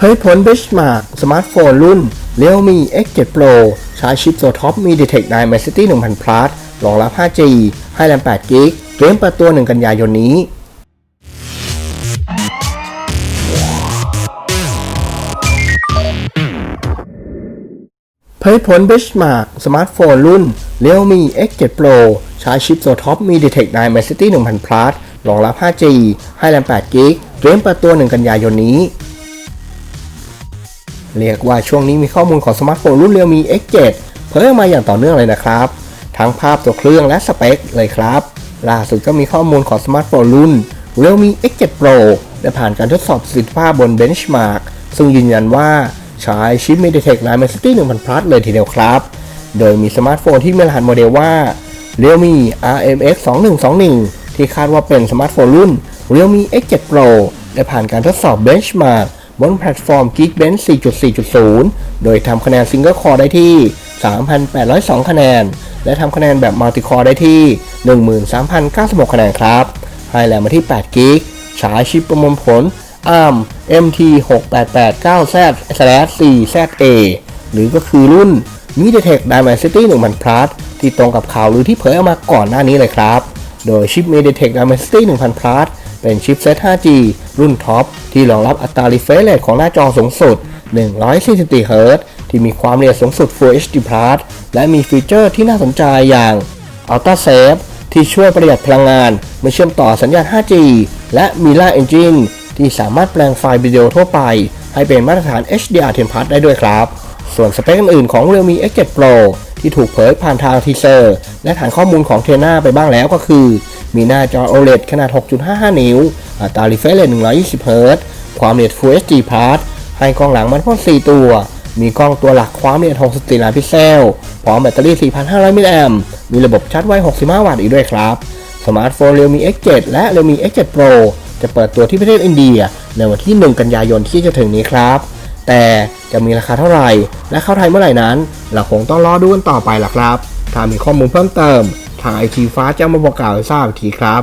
เผยผล Benchmark สมาร์ทโฟนรุ่น Realme X7 Pro ใช้ชิปตัวท็อป MediaTek Dimensity 1000 Plus รองรับ 5G ให้แรม8 g b เกมเปิดตัว 1 กันยายนนี้ เผยผล Benchmark สมาร์ทโฟนรุ่น Realme X7 Pro ใช้ชิปตัวท็อป MediaTek Dimensity 1000 Plus รองรับ 5G ให้แรม8 g b เกมเปิดตัว 1 กันยายนนี้ เรียกว่าช่วงนี้มีข้อมูลของสมาร์ทโฟนรุ่น Realme X7 เผยออกมาอย่างต่อเนื่องเลยนะครับ ทั้งภาพตัวเครื่องและสเปคเลยครับ ล่าสุดก็มีข้อมูลของสมาร์ทโฟนรุ่น Realme X7 Pro ได้ผ่านการทดสอบประสิทธิภาพบน Benchmark ซึ่งยืนยันว่าใช้ชิป MediaTek Dimensity 1000 Plus เลยทีเดียวครับ โดยมีสมาร์ทโฟนที่มีรหัสโมเดลว่า Realme RMX 2121ที่คาดว่าเป็นสมาร์ทโฟนรุ่น Realme X7 Pro ได้ผ่านการทดสอบ Benchmark บนแพลตฟอร์ม Geekbench 4.4.0 โดยทำคะแนน Single Core ได้ที่ 3,802 คะแนน และทำคะแนนแบบ Multi Core ได้ที่ 13,096 คะแนนครับ ให้แรงมาที่8 g b ใช้ชิปประมวลผล ARM MT 6889 Z 4 ZA หรือก็คือรุ่น MediaTek Dimensity 1000 Plus ที่ตรงกับข่าวหรือที่เผยออกมาก่อนหน้านี้เลยครับ โดยชิป MediaTek Dimensity 1000 Plus เป็นชิปเซต 5G รุ่นท็อปที่รองรับอัตรา refresh rate ของหน้าจอสูงสุด 144 Hz ที่มีความละเอียดสูงสุด Full HD Plus และมีฟีเจอร์ที่น่าสนใจอย่าง Ultra Safe ที่ช่วยประหยัดพลังงานเมื่อเชื่อมต่อสัญญาณ 5G และ Mira Engine ที่สามารถแปลงไฟล์วิดีโอทั่วไป ให้เป็นมาตรฐาน HDR10 Plus ได้ด้วยครับ ส่วนสเปคอื่นๆของ Realme X7 Pro ที่ถูกเผยผ่านทางทีเซอร์ และฐานข้อมูลของเทน่าไปบ้างแล้วก็คือ มีหน้าจอ OLED ขนาด 6.55 นิ้ว อัตรา refresh rate 120 Hz ความละเอียด Full HD Plus ให้กล้องหลังมันพ่น4 ตัว มีกล้องตัวหลักความละเอียด 64 ล้านพิกเซล พร้อมแบตเตอรี่ 4,500 มิลลิแอมมีระบบชาร์จไว 65 วัตต์อีกด้วยครับ สมาร์ทโฟน Realme X7 และ Realme X7 Pro จะเปิดตัวที่ประเทศอินเดีย ในวันที่ 1 กันยายนที่จะถึงนี้ครับ แต่จะมีราคาเท่าไหร่ และเข้าไทยเมื่อไหร่นั้น เราคงต้องรอดูกันต่อไปล่ะครับ ถ้ามีข้อมูลเพิ่มเติม ทางไอทีฟ้าจะมาบอกกล่าวให้ทราบทีครับ